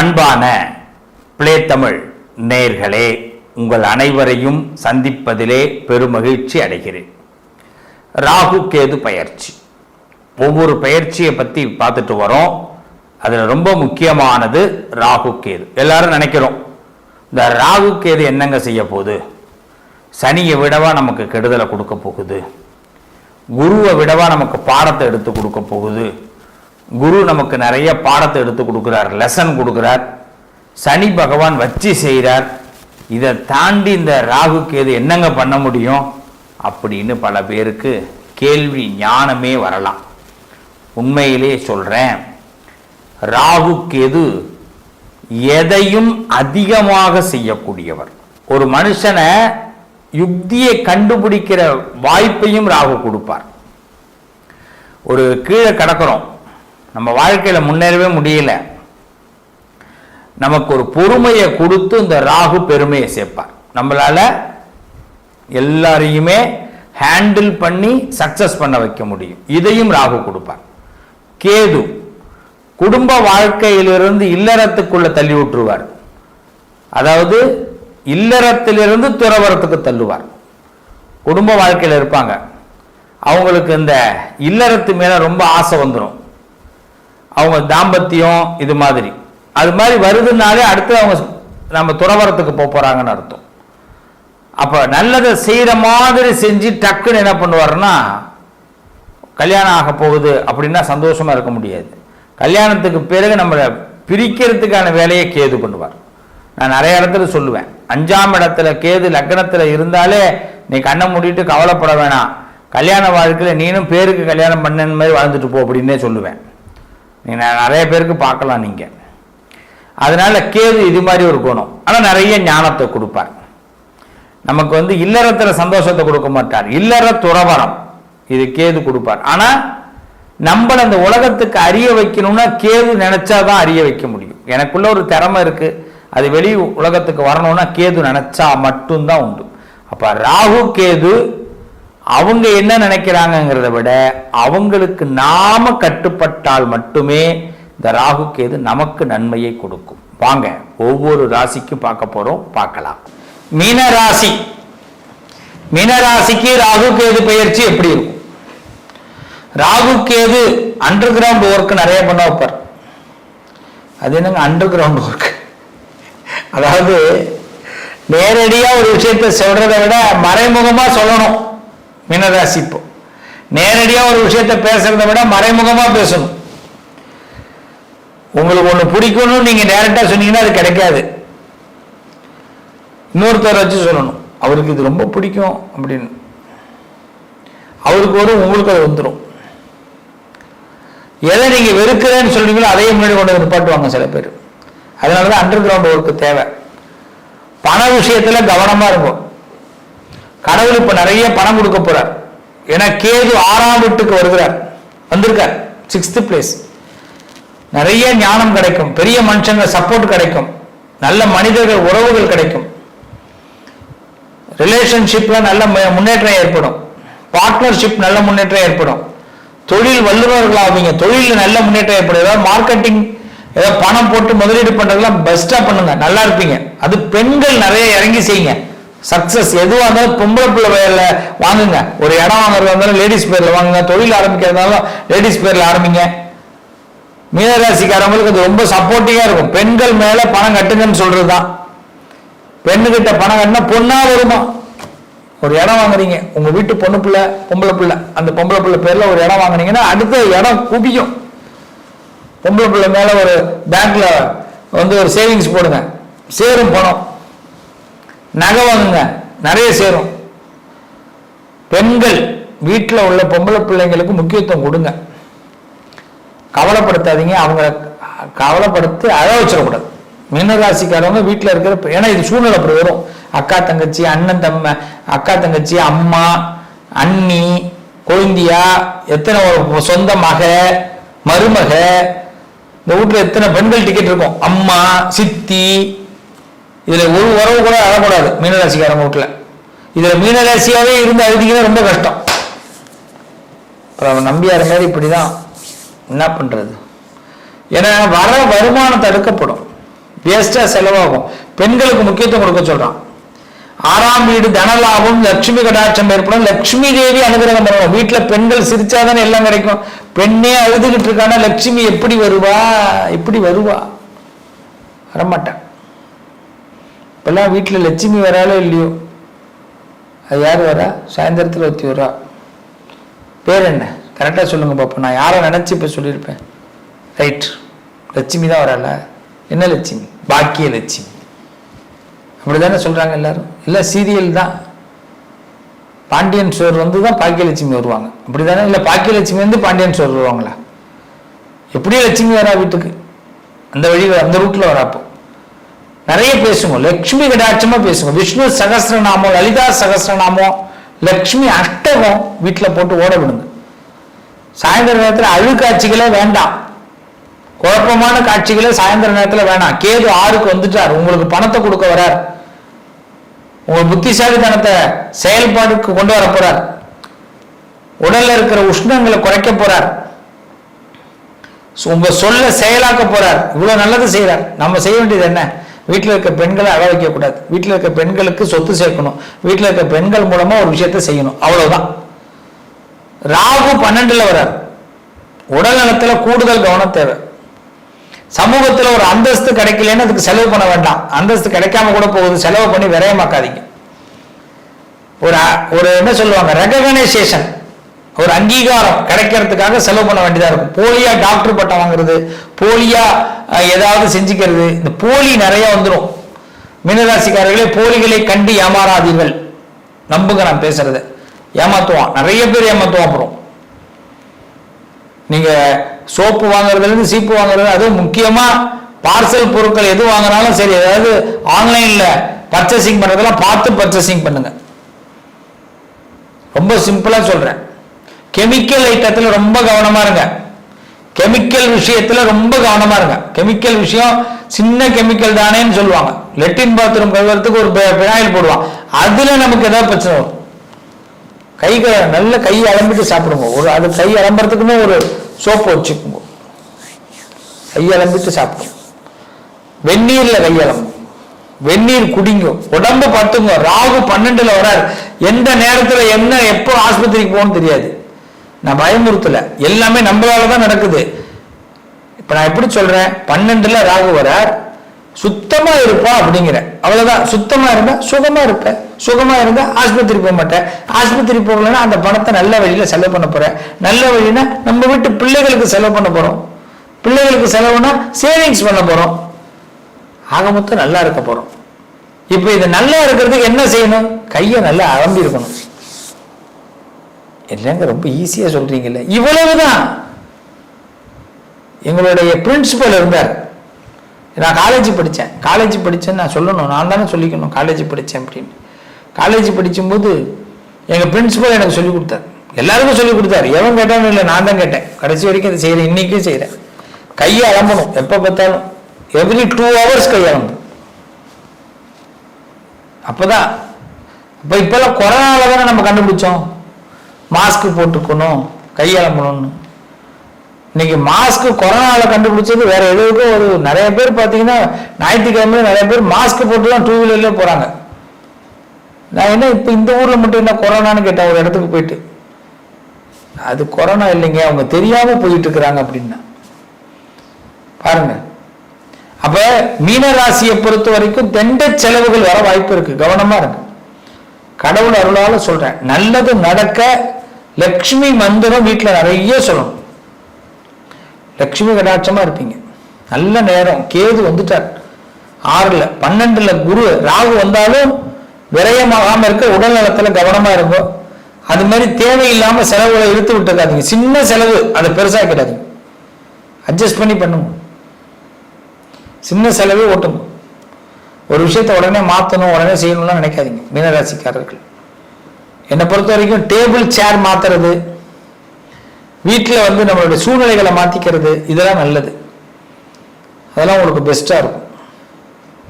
அன்பான பிளே தமிழ் நேர்களே உங்கள் அனைவரையும் சந்திப்பதிலே பெருமகிழ்ச்சி அடைகிறேன். ராகு கேது பயிற்சி. ஒவ்வொரு பயிற்சியை பற்றி பார்த்துட்டு வரோம். அதில் ரொம்ப முக்கியமானது ராகு கேது. எல்லாரும் நினைக்கிறோம் இந்த ராகு கேது என்னங்க செய்ய போகுது? சனியை விடவா நமக்கு கெடுதலை கொடுக்க போகுது? குருவை விடவா நமக்கு பாடத்தை எடுத்து கொடுக்க போகுது? குரு நமக்கு நிறைய பாடத்தை எடுத்து கொடுக்குறார் லெசன் கொடுக்குறார். சனி பகவான் வச்சு செய்கிறார். இதை தாண்டி இந்த ராகு கேது என்னங்க பண்ண முடியும்? அப்படின்னு பல பேருக்கு கேள்வி ஞானமே வரலாம். உண்மையிலே சொல்கிறேன் ராகு கேது எதையும் அதிகமாக செய்யக்கூடியவர். ஒரு மனுஷனை யுக்தியை கண்டுபிடிக்கிற வாய்ப்பையும் ராகு கொடுப்பார். ஒரு கீழே கிடக்கிறோம். நம்ம வாழ்க்கையில் முன்னேறவே முடியல. நமக்கு ஒரு பொறுமையை கொடுத்து இந்த ராகு பெருமையை சேர்ப்பார். நம்மளால எல்லாரையுமே ஹேண்டில் பண்ணி சக்சஸ் பண்ண வைக்க முடியும். இதையும் ராகு கொடுப்பார். கேது குடும்ப வாழ்க்கையிலிருந்து இல்லறத்துக்குள்ள தள்ளி விட்டுருவார். அதாவது இல்லறத்திலிருந்து துறவரத்துக்கு தள்ளுவார். குடும்ப வாழ்க்கையில் இருப்பாங்க. அவங்களுக்கு இந்த இல்லறத்து மேலே ரொம்ப ஆசை வந்துடும் அவங்க தாம்பத்தியம் இது மாதிரி. அது மாதிரி வருதுனாலே அடுத்து அவங்க நம்ம துறவரத்துக்கு போக போகிறாங்கன்னு அர்த்தம். அப்போ நல்லதை செய்கிற மாதிரி செஞ்சு டக்குன்னு என்ன பண்ணுவாருன்னா கல்யாணம் ஆக போகுது அப்படின்னா சந்தோஷமாக இருக்க முடியாது. கல்யாணத்துக்கு பிறகு நம்மளை பிரிக்கிறதுக்கான வேலையை கேது பண்ணுவார். நான் நிறைய இடத்துல சொல்லுவேன். அஞ்சாம் இடத்துல கேது லக்னத்தில் இருந்தாலே நீ கண்ணை மூடிட்டு கவலைப்பட வேணாம். கல்யாண வாழ்க்கையில் நீனும் பேருக்கு கல்யாணம் பண்ணன மாதிரி வாழ்ந்துட்டு போ அப்படின்னே சொல்லுவேன். நீங்கள் நிறைய பேருக்கு பார்க்கலாம் நீங்கள் அதனால் கேது இது மாதிரி ஒரு குணம். ஆனால் நிறைய ஞானத்தை கொடுப்பார். நமக்கு வந்து இல்லறத்தில் சந்தோஷத்தை கொடுக்க மாட்டார். இல்லற துறவரம் இது கேது கொடுப்பார். ஆனால் நம்மளை அந்த உலகத்துக்கு அறிய வைக்கணும்னா கேது நினைச்சாதான் அறிய வைக்க முடியும். எனக்குள்ள ஒரு திறமை இருக்கு. அது வெளி உலகத்துக்கு வரணும்னா கேது நினச்சா மட்டும்தான் உண்டு. அப்போ ராகு கேது அவங்க என்ன நினைக்கிறாங்கங்கிறத விட அவங்களுக்கு நாம கட்டுப்பட்டால் மட்டுமே இந்த ராகு கேது நமக்கு நன்மையை கொடுக்கும். வாங்க ஒவ்வொரு ராசிக்கும் பார்க்க போறோம் பார்க்கலாம். மீன ராசி மீன ராசிக்கு ராகு கேது பயிற்சி எப்படி இருக்கும்? Rahu Ketu underground work நிறைய பண்ண வைப்பார். அது என்னங்க அண்டர் கிரவுண்ட் ஒர்க் அதாவது நேரடியா ஒரு விஷயத்தை சொல்றதை விட மறைமுகமா சொல்லணும். மீனராசி இப்போ நேரடியாக ஒரு விஷயத்தை பேசுறதை விட மறைமுகமா பேசணும். உங்களுக்கு ஒண்ணு பிடிக்கணும்னு நீங்கள் டேரெக்டாக சொன்னீங்கன்னா அது கிடைக்காது. இன்னொருத்தர் வச்சு சொல்லணும். அவருக்கு இது ரொம்ப பிடிக்கும் அப்படின்னு. அவருக்கு வரும் உங்களுக்கு அது வந்துடும் எதை நீங்கள் வெறுக்கிறேன்னு சொல்றீங்களோ அதையே முன்னாடி கொண்டு வந்து நிப்பாட்டுவாங்க சில பேர். அதனால தான் அண்டர் கிரவுண்ட் ஒர்க்கு தேவை. பண விஷயத்துல கவனமாக இருக்கும் கடவுள் இப்ப நிறைய பணம் கொடுக்க போறார். ஏன்னா கேது ஆறாம் வீட்டுக்கு வருகிறார். வந்திருக்கார். சிக்ஸ்த் பிளேஸ் நிறைய ஞானம் கிடைக்கும். பெரிய மனுஷங்க சப்போர்ட் கிடைக்கும். நல்ல மனிதர்கள் உறவுகள் கிடைக்கும். ரிலேஷன்ஷிப்ல நல்ல முன்னேற்றம் ஏற்படும். பார்ட்னர்ஷிப் நல்ல முன்னேற்றம் ஏற்படும். தொழில் வல்லுநர்கள் தொழிலில் நல்ல முன்னேற்றம் ஏற்படும். ஏதாவது மார்க்கெட்டிங் ஏதாவது பணம் போட்டு முதலீடு பண்றதுலாம் பெஸ்டா பண்ணுங்க. நல்லா இருப்பீங்க. அது பெண்கள் நிறைய இறங்கி செய்யுங்க. சக்சஸ் எதுவாக இருந்தாலும் பொம்பளை பிள்ளை பேர்ல வாங்குங்க. ஒரு இடம் வாங்குறதா இருந்தாலும் லேடிஸ் பேர்ல வாங்குங்க. தொழில் ஆரம்பிக்கிறதாலும் லேடிஸ் பேர்ல ஆரம்பிங்க. மீனராசிக்காரவங்களுக்கு அது ரொம்ப சப்போர்ட்டிங்காக இருக்கும். பெண்கள் மேலே பணம் கட்டுங்கன்னு சொல்றதுதான். பெண்ணுகிட்ட பணம் கட்டினா பொண்ணாக வருமா? ஒரு இடம் வாங்குறீங்க. உங்க வீட்டு பொண்ணு பிள்ளை பொம்பளை பிள்ளை. அந்த பொம்பளை பிள்ளை பேரில் ஒரு இடம் வாங்குனீங்கன்னா அடுத்த இடம் குவியும். பொம்பளை பிள்ளை மேலே ஒரு பேங்க்ல வந்து ஒரு சேவிங்ஸ் போடுங்க. சேரும் பணம். நகை வாங்குங்க. நிறைய சேரும். பெண்கள் வீட்டில் உள்ள பொம்பளை பிள்ளைங்களுக்கு முக்கியத்துவம் கொடுங்க. கவலைப்படுத்தாதீங்க. அவங்கள கவலைப்படுத்தி அழ வச்சிடக்கூடாது. மீனராசிக்காரவங்க வீட்டில் இருக்கிற ஏன்னா இது சூழ்நிலை அப்படி வரும். அக்கா தங்கச்சி அண்ணன் தம்ம அக்கா தங்கச்சி அம்மா அண்ணி கொழுந்தியா எத்தனை ஒரு சொந்த மக மருமக இந்த வீட்டில் எத்தனை பெண்கள் டிக்கெட் இருக்கும்? அம்மா சித்தி இதில் ஒரு உறவு கூட அழக்கூடாது மீனராசிக்காரங்க வீட்டில். இதில் மீனராசியாவே இருந்து அழுதிங்கன்னா ரொம்ப கஷ்டம். அப்புறம் நம்பியார் மாதிரி இப்படி தான் என்ன பண்ணுறது ஏன்னா வர வருமானம் தடுக்கப்படும் வேஸ்ட்டாக செலவாகும். பெண்களுக்கு முக்கியத்துவம் கொடுக்க சொல்கிறான் ஆறாம் வீடு தனலாபம் லட்சுமி கடாட்சம் ஏற்படும். லட்சுமி தேவி அனுகிரகம் பண்ணணும். வீட்டில் பெண்கள் சிரிச்சாதானே எல்லாம் கிடைக்கும். பெண்ணே அழுதுகிட்டு இருக்கானா லட்சுமி எப்படி வருவா? எப்படி வருவா? வரமாட்டான். இப்போல்லாம் வீட்டில் லட்சுமி வராலோ இல்லையோ? அது யார் வரா? சாயந்தரத்தில் ஒத்தி வரா. பேர் என்ன? கரெக்டாக சொல்லுங்கள் பாப்பா நான் யாரை நினச்சி இப்போ சொல்லியிருப்பேன்? ரைட் லட்சுமி தான் வரால என்ன லட்சுமி? பாக்கிய லட்சுமி. அப்படி தானே சொல்கிறாங்க எல்லாரும். இல்லை சீரியல் தான். பாண்டியன் சோர் வந்து தான் பாக்கியலட்சுமி வருவாங்க. அப்படி தானே இல்லை பாக்கியலட்சுமி வந்து பாண்டியன் சோர் வருவாங்களா? எப்படியும் லட்சுமி வரா வீட்டுக்கு. அந்த வழியில் அந்த ரூட்டில் வராப்போ நிறைய பேசுங்க லக்ஷ்மி கடாட்சமா பேசுங்க விஷ்ணு சகசிரநாமம் லலிதா சகசிரநாமம் லக்ஷ்மி அஷ்டகம் வீட்டில் போட்டு ஓட விடுங்க. சாயந்தர நேரத்தில் அழுக்காட்சிகளே வேண்டாம். குழப்பமான காட்சிகளே சாயந்தர நேரத்தில் வேணாம். கேது ஆறுக்கு வந்துட்டார். உங்களுக்கு பணத்தை கொடுக்க வரார். உங்க புத்திசாலித்தனத்தை செயல்பாடுக்கு கொண்டு வர போறார். உடல்ல இருக்கிற உஷ்ணங்களை குறைக்க போறார். உங்க சொல்ல செயலாக்க போறார். இவ்வளவு நல்லது செய்யறார் நம்ம செய்ய வேண்டியது என்ன? வீட்டில் இருக்க பெண்களை அழ வைக்கக்கூடாது. வீட்டில் இருக்க பெண்களுக்கு சொத்து சேர்க்கணும். வீட்டில் இருக்க பெண்கள் மூலமாக ஒரு விஷயத்த செய்யணும். அவ்வளவுதான். ராகு பன்னெண்டில் வரார். உடல் நலத்தில் கூடுதல் கவனம் தேவை. சமூகத்தில் ஒரு அந்தஸ்து கிடைக்கலன்னு அதுக்கு செலவு பண்ண வேண்டாம். அந்தஸ்து கிடைக்காம கூட போகுது. செலவு பண்ணி விரயமாக்காதீங்க. ஒரு ஒரு என்ன சொல்லுவாங்க? ரெகனைசேஷன் ஒரு அங்கீகாரம் கிடைக்கிறதுக்காக செலவு பண்ண வேண்டியதா இருக்கும். போலியா டாக்டர் பட்டம் வாங்குறது போலியா ஏதாவது செஞ்சுக்கிறது இந்த போலி நிறைய வந்துடும் மீனராசிக்காரர்களே போலிகளை கண்டு ஏமாறாதீர்கள். நம்புங்க நான் பேசுறத. ஏமாத்துவான். நிறைய பேர் ஏமாத்துவான் அப்புறம். நீங்க சோப்பு வாங்குறதுல இருந்து சீப்பு வாங்குறது அதுவும் முக்கியமா பார்சல் பொருட்கள் எது வாங்கினாலும் சரி அதாவது ஆன்லைன்ல பர்ச்சேசிங் பண்றதெல்லாம் பார்த்து பர்ச்சேசிங் பண்ணுங்க. ரொம்ப சிம்பிளா சொல்றேன். கெமிக்கல் ஐட்டத்தில் ரொம்ப கவனமா இருங்க. கெமிக்கல் விஷயத்துல ரொம்ப கவனமா இருங்க. கெமிக்கல் விஷயம் சின்ன கெமிக்கல் தானேன்னு சொல்லுவாங்க. லெட்டின் பாத்ரூம் கழுவுறதுக்கு ஒரு பினாயில் போடுவான். அதுல நமக்கு ஏதாவது பிரச்சனை வரும். கை க- நல்ல கை அலம்பிட்டு சாப்பிடுங்க. ஒரு அது கை அலம்புறதுக்குமே ஒரு சோப்பு வச்சுக்கோங்க. கை அலம்பிட்டு சாப்பிடுங்க. வெந்நீர்ல கை அலம்பும் வெந்நீர் குடிங்க. உடம்ப பத்துங்க. ராகு பன்னெண்டுல வராது எந்த நேரத்துல என்ன எப்போ ஆஸ்பத்திரிக்கு போகணும்னு தெரியாது. நான் பயமுறுத்தல. எல்லாமே நம்மளால தான் நடக்குது. இப்ப நான் எப்படி சொல்றேன்? பன்னெண்டுல ராகு வரார். சுத்தமா இருப்பா அப்படிங்கிற அவ்வளவுதான். சுத்தமா இருந்தா சுகமா இருப்பேன். சுகமா இருந்தா ஆஸ்பத்திரி போக மாட்டேன். ஆஸ்பத்திரி போகலன்னா அந்த பணத்தை நல்ல வழியில செலவு பண்ண போறேன். நல்ல வழினா நம்ம வீட்டு பிள்ளைகளுக்கு செலவு பண்ண போறோம். பிள்ளைகளுக்கு செலவுனா சேவிங்ஸ் பண்ண போறோம். ஆக மொத்தம் நல்லா இருக்க போறோம். இப்ப இது நல்லா இருக்கிறதுக்கு என்ன செய்யணும்? கையை நல்லா அலம்பி இருக்கணும் என்னங்க ரொம்ப ஈஸியாக சொல்கிறீங்கல்ல இவ்வளவு தான் எங்களுடைய பிரின்சிபல் இருந்தார். நான் காலேஜ் படித்தேன் காலேஜ் படித்தேன்னு நான் சொல்லணும். நான் தானே சொல்லிக்கணும் காலேஜ் படித்தேன் அப்படின்னு. காலேஜ் படிக்கும்போது எங்கள் பிரின்சிபல் எனக்கு சொல்லிக் கொடுத்தார். எல்லாருக்கும் சொல்லி கொடுத்தாரு. எவன் கேட்டாலும் இல்லை நான் தான் கேட்டேன். கடைசி வரைக்கும் அதை செய்கிறேன் இன்றைக்கும் செய்கிறேன் கையை அலம்பணும். எப்போ பார்த்தாலும். எவ்ரி டூ ஹவர்ஸ் கை அலம்பணும் அப்போதான். இப்போ இப்போல்லாம் கொரோனாவில் தானே நம்ம கண்டுபிடிச்சோம். மாஸ்க் போட்டுக்கணும் கை இன்னைக்கு மாஸ்க் கொரோனாவில் கண்டுபிடிச்சது வேற எதுவுக்கும் ஒரு நிறைய பேர் பார்த்தீங்கன்னா ஞாயிற்றுக்கிழமை நிறைய பேர் மாஸ்க் போட்டு தான் டூ வீலர்லேயே போகிறாங்க நான் என்ன இப்போ இந்த ஊரில் மட்டும் என்ன கொரோனான்னு கேட்டேன் ஒரு இடத்துக்கு போயிட்டு? அது கொரோனா இல்லைங்க அவங்க தெரியாம போயிட்டு இருக்கிறாங்க அப்படின்னா. பாருங்க. அப்ப மீன ராசியை பொறுத்த வரைக்கும் தெண்ட செலவுகள் வர வாய்ப்பு இருக்கு. கவனமா இருக்கு கடவுள் அருளால சொல்றேன். நல்லது நடக்க லக்ஷ்மி மந்திரம் வீட்டில் நிறைய சொல்லணும். லக்ஷ்மி கடாட்சமாக இருப்பீங்க. நல்ல நேரம். கேது வந்துட்டார். ஆறில் பன்னெண்டில் குரு ராகு வந்தாலும் விரயமாகாம இருக்க உடல் நலத்தில் கவனமாக இருக்கும் அது மாதிரி தேவையில்லாமல் செலவுகளை இழுத்து விட்டுக்காதீங்க சின்ன செலவு. அதை பெருசாக்கிடாதீங்க அட்ஜஸ்ட் பண்ணி பண்ணுங்க. சின்ன செலவே ஓட்டுங்க. ஒரு விஷயத்தை உடனே மாற்றணும் உடனே செய்யணும்லாம் நினைக்காதீங்க. மீனராசிக்காரர்கள். என்னை பொறுத்த வரைக்கும் டேபிள் சேர் மாத்துறது வீட்டில் வந்து நம்மளுடைய சூழ்நிலைகளை மாற்றிக்கிறது இதெல்லாம் நல்லது. அதெல்லாம் உங்களுக்கு பெஸ்ட்டாக இருக்கும்.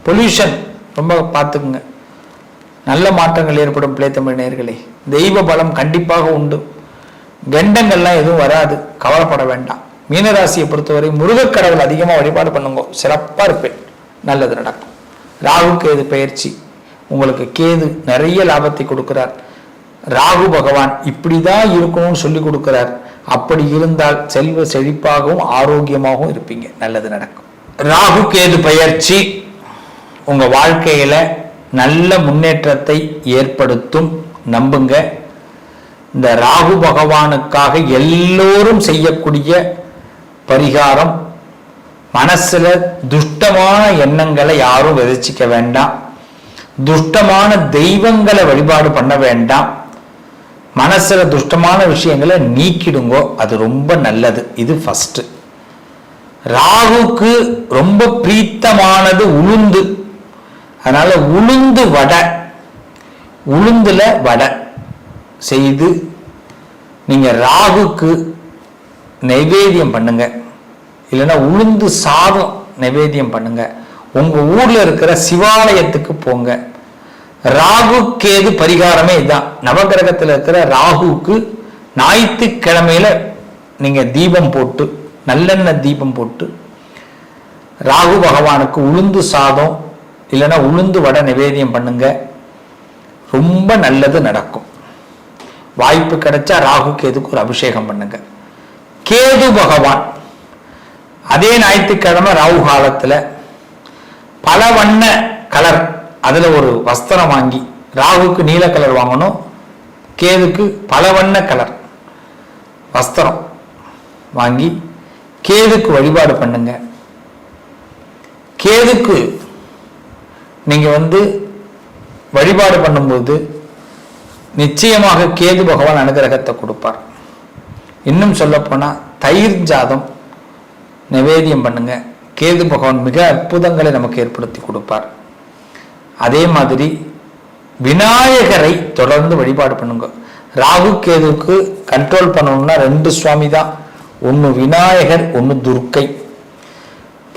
பொல்யூஷன் ரொம்ப பார்த்துக்குங்க. நல்ல மாற்றங்கள் ஏற்படும் பிள்ளைத்தமிழ் நேர்களே. தெய்வ பலம் கண்டிப்பாக உண்டு. கண்டங்கள்லாம் எதுவும் வராது. கவலைப்பட வேண்டாம். மீனராசியை பொறுத்தவரை முருகக்கடவுள் அதிகமாக வழிபாடு பண்ணுங்க. சிறப்பாக இருப்பேன். நல்லது நடக்கும். ராகு கேது பயிற்சி? உங்களுக்கு கேது நிறைய லாபத்தை கொடுக்கிறார். ராகு பகவான் இப்படிதான் இருக்கணும்னு சொல்லி கொடுக்கிறார். அப்படி இருந்தால் செல்வ செழிப்பாகவும் ஆரோக்கியமாகவும் இருப்பீங்க. நல்லது நடக்கும். ராகு கேது பயிற்சி உங்க வாழ்க்கையில நல்ல முன்னேற்றத்தை ஏற்படுத்தும். நம்புங்க. இந்த ராகு பகவானுக்காக எல்லோரும் செய்யக்கூடிய பரிகாரம் மனசுல துஷ்டமான எண்ணங்களை யாரும் விதைச்சிக்க வேண்டாம். துஷ்டமான தெய்வங்களை வழிபாடு பண்ண வேண்டாம். மனசில் துஷ்டமான விஷயங்களை நீக்கிடுங்கோ அது ரொம்ப நல்லது. இது ஃபஸ்ட்டு ராகுக்கு ரொம்ப பிரீத்தமானது உளுந்து. அதனால் உளுந்து வடை. உளுந்தில் வடை செய்து நீங்கள் ராகுக்கு நைவேத்தியம் பண்ணுங்க. இல்லைன்னா உளுந்து சாதம் நைவேத்தியம் பண்ணுங்க. உங்கள் ஊரில் இருக்கிற சிவாலயத்துக்கு போங்க. ராகு கேது பரிகாரமே இதுதான். நவகிரகத்தில் இருக்கிற ராகுக்கு ஞாயிற்றுக்கிழமையில நீங்க தீபம் போட்டு நல்லெண்ணெய் தீபம் போட்டு ராகு பகவானுக்கு உளுந்து சாதம் இல்லைன்னா உளுந்து வடை நிவேதியம் பண்ணுங்க. ரொம்ப நல்லது நடக்கும். வாய்ப்பு கிடைச்சா ராகு கேதுக்கு ஒரு அபிஷேகம் பண்ணுங்க. கேது பகவான் அதே ஞாயிற்றுக்கிழமை ராகு காலத்தில் பல வண்ண கலர் அதில் ஒரு வஸ்திரம் வாங்கி ராகுக்கு நீல கலர் வாங்கணும் கேதுக்கு பல வண்ண கலர் வஸ்திரம் வாங்கி கேதுக்கு வழிபாடு பண்ணுங்க. கேதுக்கு நீங்கள் வந்து வழிபாடு பண்ணும்போது நிச்சயமாக கேது பகவான் அனுகிரகத்தை கொடுப்பார். இன்னும் சொல்லப்போனால் தயிர் ஜாதம் நிவேதியம் பண்ணுங்க. கேது பகவான் மிக அற்புதங்களை நமக்கு ஏற்படுத்தி கொடுப்பார். அதே மாதிரி விநாயகரை தொடர்ந்து வழிபாடு பண்ணுங்க. ராகு கேதுவுக்கு கண்ட்ரோல் பண்ணணும்னா ரெண்டு சுவாமி தான். ஒன்று விநாயகர் ஒன்று துர்க்கை.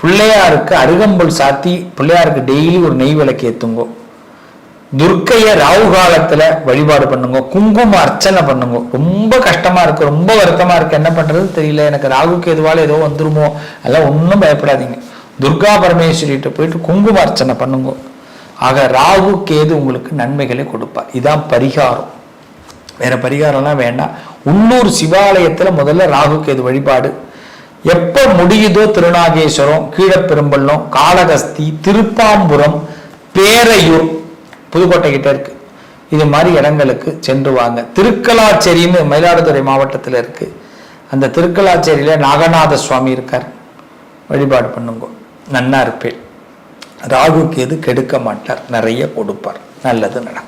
பிள்ளையாருக்கு அருகம்புல் சாத்தி பிள்ளையாருக்கு டெய்லி ஒரு நெய் விளக்கு ஏற்றுங்கோ துர்க்கையை ராகு காலத்தில் வழிபாடு பண்ணுங்க. குங்குமம் அர்ச்சனை பண்ணுங்க. ரொம்ப கஷ்டமாக இருக்கு ரொம்ப வருத்தமாக இருக்கு. என்ன பண்ணுறது தெரியல. எனக்கு ராகு கேதுவால் ஏதோ வந்துருமோ. அதெல்லாம் ஒன்றும் பயப்படாதீங்க. துர்கா பரமேஸ்வரிகிட்ட போயிட்டு குங்கும அர்ச்சனை பண்ணுங்க. ஆக ராகு கேது உங்களுக்கு நன்மைகளை கொடுப்பார். இதான் பரிகாரம். வேற பரிகாரம்லாம் வேண்டாம். உள்ளூர் சிவாலயத்தில் முதல்ல ராகு கேது வழிபாடு. எப்போ முடியுதோ திருநாகேஸ்வரம் கீழப்பெரும்பள்ளம் காளகஸ்தி திருப்பாம்புரம் பேரையூர் புதுக்கோட்டை கிட்ட இருக்கு. இது மாதிரி இடங்களுக்கு சென்று வாங்க. திருக்கலாச்சேரின்னு மயிலாடுதுறை மாவட்டத்தில் இருக்கு. அந்த திருக்கலாச்சேரியில நாகநாத சுவாமி இருக்கார். வழிபாடு பண்ணுங்க. நன்னா இருப்பேன். ராகுக்கு எது கெடுக்க மாட்டார். நிறைய கொடுப்பார். நல்லது நடக்கும்.